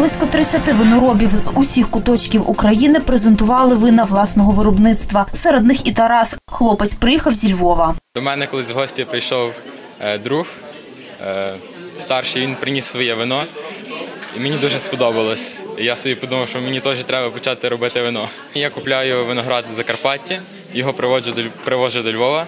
Близько 30 виноробів з усіх куточків України презентували вина власного виробництва. Серед них і Тарас. Хлопець приїхав зі Львова. До мене колись в гості прийшов е, друг е, старший, він приніс своє вино, і мені дуже сподобалось. Я собі подумав, що мені теж треба почати робити вино. Я купляю виноград в Закарпатті, його приводжу до, привожу до Львова,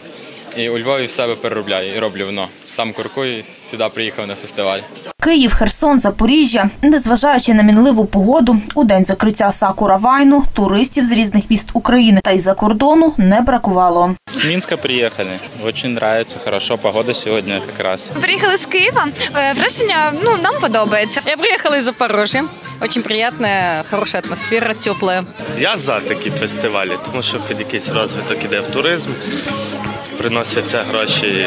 і у Львові в себе переробляю і роблю вино. Там куркую, і сюди приїхав на фестиваль. Київ, Херсон, Запоріжжя. Незважаючи на мінливу погоду, у день закриття Сакура Вайну туристів з різних міст України та й за кордону не бракувало. С Минска приехали. Очень нравится, хорошо. Погода сегодня как раз. Приїхали з Києва. Е, Враження ну нам подобається. Я приехала из Запорожья. Очень приятная, хорошая атмосфера, теплая. Я за такі фестивалі, тому що хоч якийсь розвиток іде в туризм, приносяться гроші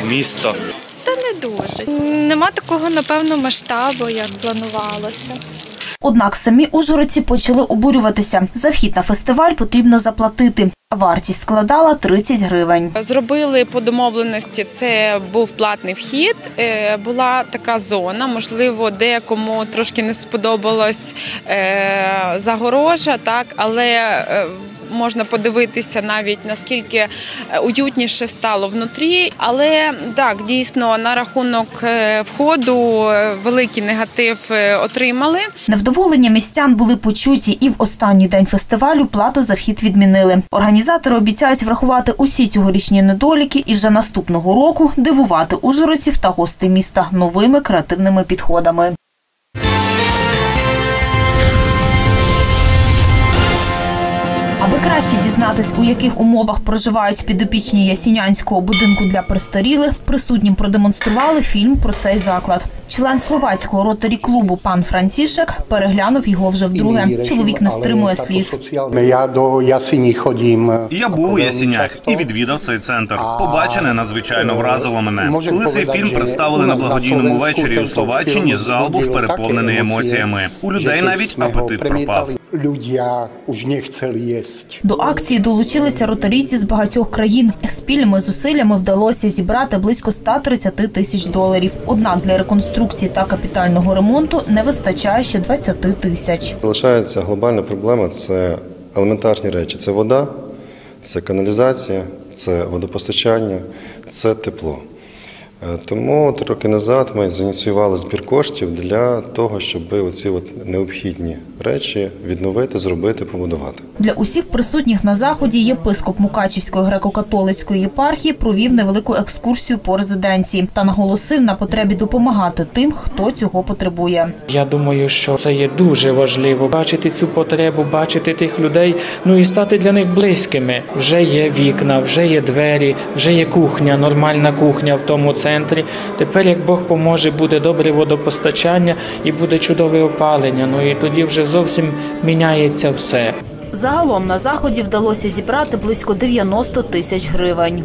в місто. Та не дуже. Нема такого, напевно, масштабу, як планувалося. Однак самі ужгородці почали обурюватися. За вхід на фестиваль потрібно заплатити. Вартість складала 30 гривень. Зробили по домовленості. Це був платний вхід. е, Була така зона. Можливо, декому трошки не сподобалась е, загорожа, так але. Можна подивитися навіть наскільки е, уютніше стало внутрі, але так дійсно на рахунок е, входу е, великий негатив отримали. Невдоволення містян були почуті, і в останній день фестивалю плату за вхід відмінили. Організатори обіцяють врахувати усі цьогорічні недоліки і вже наступного року дивувати ужгородців та гостей міста новими креативними підходами. Краще дізнатись, у яких умовах проживають підопічні Ясінянського будинку для престарілих, присутнім продемонстрували фільм про цей заклад. Член словацького ротарі клубу пан Франтішек переглянув його вже вдруге. Чоловік не стримує сліз. Я до Ясіні ходім. Я був у Ясінях і відвідав цей центр. Побачене надзвичайно вразило мене. Коли цей фільм представили на благодійному вечорі у Словаччині, зал був переповнений емоціями. У людей навіть апетит пропав. Люди уж не хотіли їсти. До акції долучилися ротарійці з багатьох країн. Спільними зусиллями вдалося зібрати близько 130 тисяч доларів. Однак для реконструкції та капітального ремонту не вистачає ще 20 тисяч. Залишається глобальна проблема це елементарні речі: це вода, це каналізація, це водопостачання, це тепло. Е, Тому три роки назад ми зініціювали збір коштів для того, щоб оці от необхідні речі відновити, зробити, побудувати. Для усіх присутніх на заході єпископ Мукачівської греко-католицької єпархії провів невелику екскурсію по резиденції та наголосив на потребі допомагати тим, хто цього потребує. Я думаю, що це є дуже важливо бачити цю потребу, бачити тих людей, ну і стати для них близькими. Вже є вікна, вже є двері, вже є кухня, нормальна кухня в тому центрі. Тепер, як Бог поможе, буде добре водопостачання і буде чудове опалення. Ну і тоді вже зовсім міняється все. Загалом на заході вдалося зібрати близько 90 тисяч гривень.